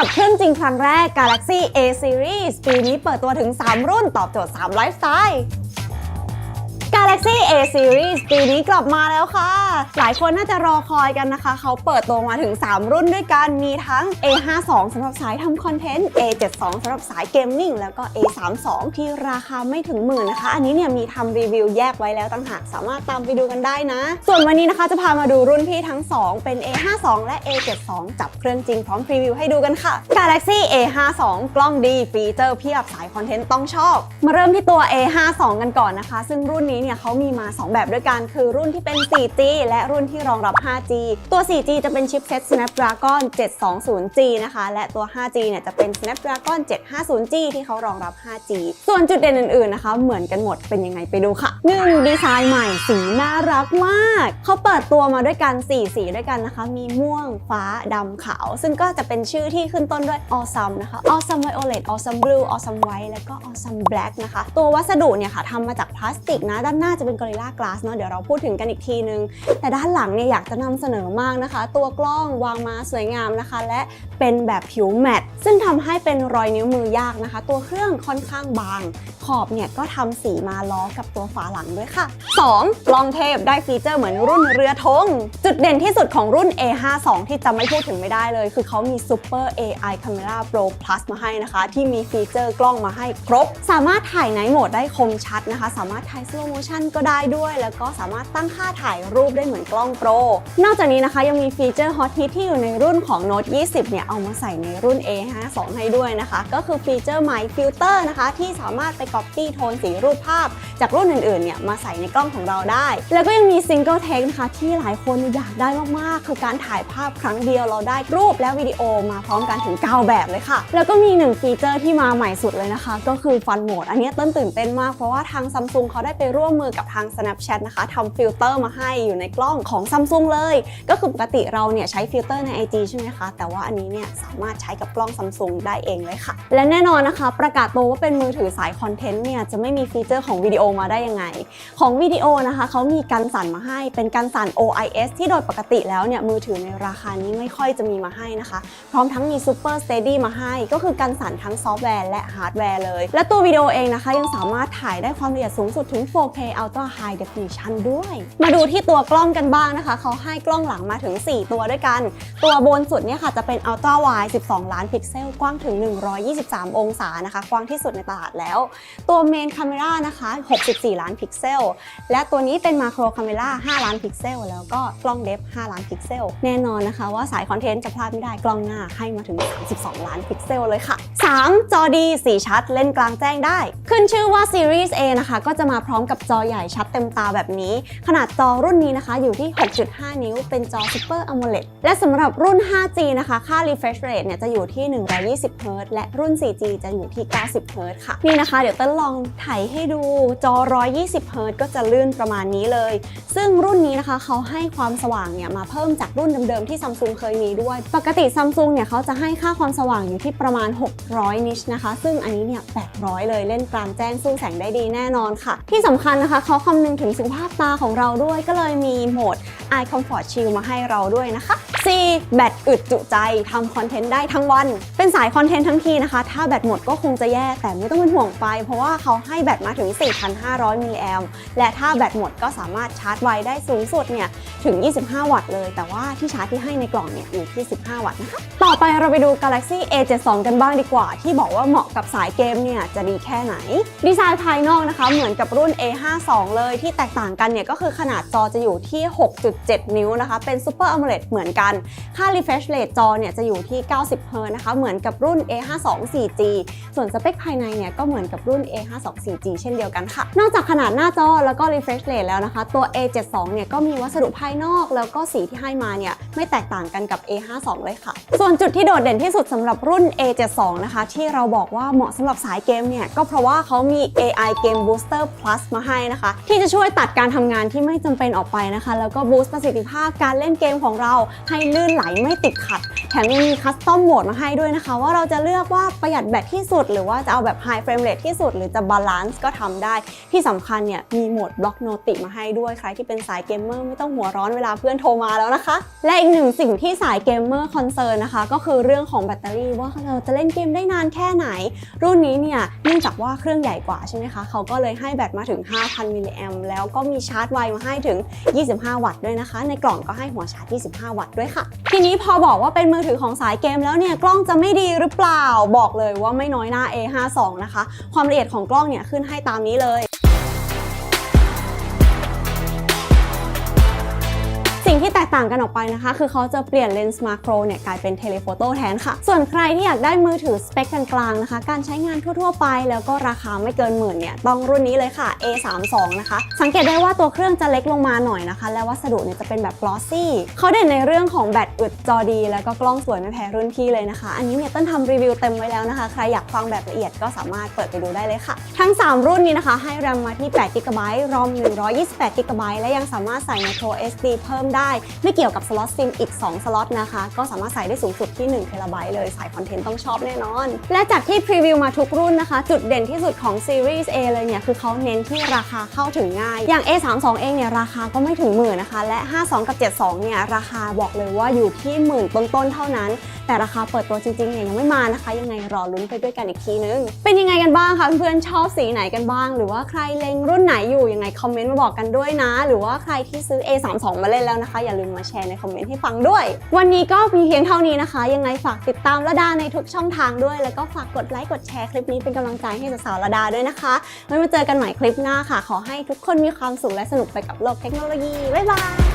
จับเครื่องจริงครั้งแรก Galaxy A Series ปีนี้เปิดตัวถึง 3 รุ่นตอบโจทย์ 3 ไลฟ์สไตล์ Galaxy A Series ปีนี้กลับมาแล้วค่ะ หลายคนน่าจะรอคอยกันนะคะ เขาเปิดตัวมาถึง 3 รุ่นด้วยกัน มีทั้ง A52 สำหรับสายทำคอนเทนต์ A72 สำหรับสายเกมมิ่ง แล้วก็ A32 ที่ราคาไม่ถึงหมื่นนะคะ อันนี้เนี่ยมีทำรีวิวแยกไว้แล้วต่างหาก สามารถตามไปดูกันได้นะ ส่วนวันนี้นะคะจะพามาดูรุ่นพี่ทั้ง 2 เป็น A52 และ A72 จับเครื่องจริงพร้อมพรีวิวให้ดูกันค่ะ Galaxy A52 กล้องดีฟีเจอร์เพียบสายคอนเทนต์ต้องชอบ มาเริ่มที่ตัว A52 กันก่อนนะคะ ซึ่งรุ่นนี้เนี่ยเขามีมา 2 แบบด้วยกันคือรุ่นที่เป็น 4G และรุ่นที่รองรับ 5G ตัว 4G จะเป็นชิปเซ็ต Snapdragon 720G นะคะ และตัว 5G เนี่ยจะเป็น Snapdragon 750G ที่เขารองรับ 5G ส่วนจุดเด่นอื่นๆนะคะ เหมือนกันหมดเป็นยังไงไปดูค่ะ 1. ดีไซน์ใหม่สีน่ารักมาก เขาเปิดตัวมาด้วยกัน 4 สีด้วยกันนะคะ มีม่วงฟ้าดำขาว ซึ่งก็จะเป็นชื่อที่ขึ้นต้นด้วย Awesome นะคะ Awesome Violet Awesome Blue Awesome White แล้วก็ Awesome Black นะคะ ตัววัสดุเนี่ยค่ะทำมาจากพลาสติกนะด้านหน้าาจะเป็น Gorilla Glass เนาะเดี๋ยวเราพูดถึงกันอีกทีนึง แต่ด้านหลังเนี่ยอยากจะนำเสนอมากนะคะ ตัวกล้องวางมาสวยงามนะคะ และเป็นแบบผิวแมตต์ซึ่งทำให้เป็นรอยนิ้วมือยากนะคะ ตัวเครื่องค่อนข้างบาง ขอบเนี่ยก็ทำสีมาล้อกับตัวฝาหลังด้วยค่ะ 2. กล้องเทพได้ฟีเจอร์เหมือนรุ่นเรือธงจุดเด่นที่สุดของรุ่น A52 ที่จะไม่พูดถึงไม่ได้เลย คือเขามี Super AI Camera Pro Plus มาให้นะคะ ที่มีฟีเจอร์กล้องมาให้ครบ สามารถถ่ายไนท์โหมดได้คมชัดนะคะ สามารถถ่าย slow ก็ได้ด้วย แล้วก็สามารถตั้งค่าถ่ายรูปได้เหมือนกล้องโปร นอกจากนี้นะคะยังมีฟีเจอร์ฮอตฮิตที่อยู่ในรุ่นของ Note 20 เนี่ย เอามาใส่ในรุ่น A52 ให้ด้วยนะคะ ก็คือฟีเจอร์ My Filter นะคะ ที่สามารถไป copy โทนสีรูปภาพ จากรุ่นอื่นๆ เนี่ย มาใส่ในกล้องของเราได้ แล้วก็ยังมี Single Take นะคะ ที่หลายคนอยากได้มากๆ คือการถ่ายภาพครั้งเดียวเราได้รูปและวิดีโอมาพร้อมกันถึง 9 แบบเลยค่ะ แล้วก็มีหนึ่งฟีเจอร์ที่มาใหม่สุดเลยนะคะ ก็คือ Fun Mode อันนี้เต้นตื่นเต้นมากเพราะว่าทาง Samsung เขาได้ไปร่วมมือกับทาง Snapchat นะคะทำฟิลเตอร์มาให้อยู่ในกล้องของ Samsung เลย ก็คือปกติเราเนี่ยใช้ฟิลเตอร์ใน IG ใช่ไหมคะ แต่ว่าอันนี้เนี่ยสามารถใช้กับกล้อง Samsung ได้เองเลยค่ะ และแน่นอนนะคะ ประกาศตัวว่าเป็นมือถือสายคอนเทนต์เนี่ยจะไม่มีฟีเจอร์ของวิดีโอมาได้ยังไง ของวิดีโอนะคะเขามีการสั่นมาให้เป็นการสั่น OIS ที่โดยปกติแล้วเนี่ยมือถือในราคานี้ไม่ค่อยจะมีมาให้นะคะ พร้อมทั้งมี Super Steady มาให้ ก็คือการสั่นทั้งซอฟต์แวร์และฮาร์ดแวร์เลย และตัววิดีโอเองนะคะ ยังสามารถถ่ายได้ความละเอียดสูงสุดถึง 4K Ultra High Definition ด้วย มาดูที่ตัวกล้องกันบ้างนะคะ เขาให้กล้องหลังมาถึง 4 ตัวด้วยกัน ตัวบนสุดเนี่ยค่ะจะเป็น Ultra Wide 12 ล้านพิกเซล กว้างถึง 123 องศานะคะ กว้างที่สุดในตลาดแล้ว ตัวเมน Camera นะคะ 64 ล้านพิกเซล และตัวนี้เป็น Macro Camera 5ล้านพิกเซล แล้วก็กล้องเดฟ 5 ล้านพิกเซล แน่นอนนะคะว่าสายคอนเทนต์จะพลาดไม่ได้กล้องหน้าให้มาถึง 32 ล้านพิกเซลเลยค่ะ 3. จอดีสีชัด เล่นกลางแจ้งได้ ขึ้นชื่อว่า Series A นะคะ ก็จะมาพร้อมกับจอใหญ่ชัดเต็มตาแบบนี้ ขนาดจอรุ่นนี้นะคะอยู่ที่ 6.5 นิ้ว เป็นจอ Super AMOLED และสำหรับรุ่น 5G นะคะ ค่า refresh rate เนี่ยจะอยู่ที่ 120 Hz และรุ่น 4G จะอยู่ที่ 90 Hz ค่ะ นี่นะคะ เดี๋ยวต้นลองถ่ายให้ดูจอ 120 Hz ก็จะลื่นประมาณนี้เลย ซึ่งรุ่นนี้นะคะเขาให้ความสว่างเนี่ยมาเพิ่มจากรุ่นเดิมๆที่ Samsung เคยมีด้วย ปกติ Samsung เนี่ยเขาจะให้ค่าความสว่างอยู่ที่ประมาณ 600 นิชนะคะ ซึ่งอันนี้เนี่ย 800 เลยเล่นกลางแจ้งสู้แสงได้ดีแน่นอนค่ะ ที่สำคัญนะคะเขาคำนึงถึงสุขภาพตาของเราด้วยก็เลยมีโหมด Eye Comfort Shield มาให้เราด้วยนะคะ C แบตอึดจุใจทำคอนเทนต์ได้ทั้งวัน เป็นสายคอนเทนต์ทั้งทีนะคะ ถ้าแบตหมดก็คงจะแย่ แต่ไม่ต้องเป็นห่วงไปเพราะว่าเขาให้แบตมาถึง 4,500 มิลลิแอมและถ้าแบตหมดก็สามารถชาร์จไวได้สูงสุดเนี่ยถึง 25 วัตต์เลย แต่ว่าที่ชาร์จที่ให้ในกล่องเนี่ยอยู่ที่ 15 วัตต์นะคะ ต่อไปเราไปดู Galaxy A72 กันบ้างดีกว่า ที่บอกว่าเหมาะกับสายเกมเนี่ยจะดีแค่ไหน ดีไซน์ภายนอกนะคะ เหมือนกับรุ่น A52 เลยที่แตกต่างกันเนี่ยก็คือขนาดจอจะอยู่ที่ 6. 6.7นิ้วนะคะ เป็น Super AMOLED เหมือนกัน ค่า refresh rate จอเนี่ยจะอยู่ที่ 90 Hz นะคะ เหมือนกับรุ่น A52 4G ส่วนสเปคภายในเนี่ยก็เหมือนกับรุ่น A52 4G เช่นเดียวกันค่ะ นอกจากขนาดหน้าจอแล้วก็ refresh rate แล้วนะคะ ตัว A72 เนี่ยก็มีวัสดุภายนอก แล้วก็สีที่ให้มาเนี่ยไม่แตกต่างกันกับ A52 เลยค่ะ ส่วนจุดที่โดดเด่นที่สุดสำหรับรุ่น A72 นะคะ ที่เราบอกว่าเหมาะสำหรับสายเกมเนี่ยก็เพราะว่าเขามี AI Game Booster Plus มาให้นะคะ ที่จะช่วยตัดการทำงานที่ไม่จำเป็นออกไปนะคะ แล้วก็บูสประสิทธิภาพการเล่นเกมของเราให้ลื่นไหลไม่ติดขัดแถมยังมีคัสตอมโหมดมาให้ด้วยนะคะ ว่าเราจะเลือกว่าประหยัดแบตที่สุด หรือว่าจะเอาแบบไฮเฟรมเรทที่สุด หรือจะบาลานซ์ก็ทำได้ ที่สำคัญเนี่ยมีโหมดบล็อกโนติมาให้ด้วยใครที่เป็นสายเกมเมอร์ไม่ต้องหัวร้อนเวลาเพื่อนโทรมาแล้วนะคะ และอีกหนึ่งสิ่งที่สายเกมเมอร์คอนเซิร์นนะคะก็คือเรื่องของแบตเตอรี่ว่าเราจะเล่นเกมได้นานแค่ไหน รุ่นนี้เนี่ยเนื่องจากว่าเครื่องใหญ่กว่าใช่ไหมคะเขาก็เลยให้แบตมาถึง 5,000 มิลลิแอมแล้วก็มีชาร์จไวมาให้ถึง 25 วัตต์ด้วยนะคะ ในกล่องก็ให้หัวชาร์จ 25 วัตต์ด้วยค่ะ ทีนี้พอบอกว่าเป็นมือถือของสายเกมแล้วเนี่ยกล้องจะไม่ดีหรือเปล่าบอกเลยว่าไม่น้อยหน้า A52 นะคะ ความละเอียดของกล้องเนี่ยขึ้นให้ตามนี้เลย สิ่งที่แตกต่างกันออกไปนะคะ คือเขาจะเปลี่ยนเลนส์มาโครเนี่ยกลายเป็นเทเลโฟโต้แทนค่ะ ส่วนใครที่อยากได้มือถือสเปคกลางๆนะคะ การใช้งานทั่วๆไป แล้วก็ราคาไม่เกินหมื่นเนี่ยต้องรุ่นนี้เลยค่ะ A32 นะคะ สังเกตได้ว่าตัวเครื่องจะเล็กลงมาหน่อยนะคะ และวัสดุเนี่ยจะเป็นแบบกลอสซี่เขาเด่นในเรื่องของแบตอึดจอดี แล้วก็กล้องสวยไม่แพ้รุ่นพี่เลยนะคะ อันนี้เนี่ยต้นทำรีวิวเต็มไว้แล้วนะคะ ใครอยากฟังแบบละเอียดก็สามารถเปิดไปดูได้เลยค่ะ ทั้ง 3 รุ่นนี้นะคะ ให้ RAM มาที่8 g b ROM 128 g b และยังสามารถใส่ micro SD เพิ่มได้ไม่เกี่ยวกับสล็อตซิมอีก 2 สล็อตนะคะ ก็สามารถใส่ได้สูงสุดที่1 t b เลย สายคอนเทนต์ต้องชอบแน่นอน และจากที่พรีวิวมาทุกรุ่นนะคะ จุดเด่นที่สุดของ Series A เลยเนี่ย คือเขาเน้นที่ราคาเข้าถึงง่าย อย่าง A32 เองเนี่ยราคาก็ไม่ถึงหมื่นนะคะ และ 52 กับ 72 เนี่ยราคาบอกเลยว่าอยู่ที่หมื่นต้นๆเท่านั้น แต่ราคาเปิดตัวจริงๆเนี่ยยังไม่มานะคะ ยังไงรอลุ้นไปด้วยกันอีกทีนึง เป็นยังไงกันบ้างคะเพื่อนๆชอบสีไหนกันบ้าง หรือว่าใครเล็งรุ่นไหนอยู่ยังไงคอมเมนต์มาบอกกันด้วยนะ หรือว่าใครที่ซื้อ A32 มาเล่นแล้วนะคะ อย่าลืมมาแชร์ในคอมเมนต์ให้ฟังด้วย วันนี้ก็มีเพียงเท่านี้นะคะ ยังไงฝากติดตามระดาในทุกช่องทางด้วย แล้วก็ฝากกดไลค์กดแชร์คลิปนี้เป็นกำลังใจให้สาวๆระดาด้วยนะคะไว้มาเจอกันใหม่คลิปหน้าค่ะ ขอให้ทุกคนมีความสุขและสนุกไปกับโลกเทคโนโลยีบ๊ายบาย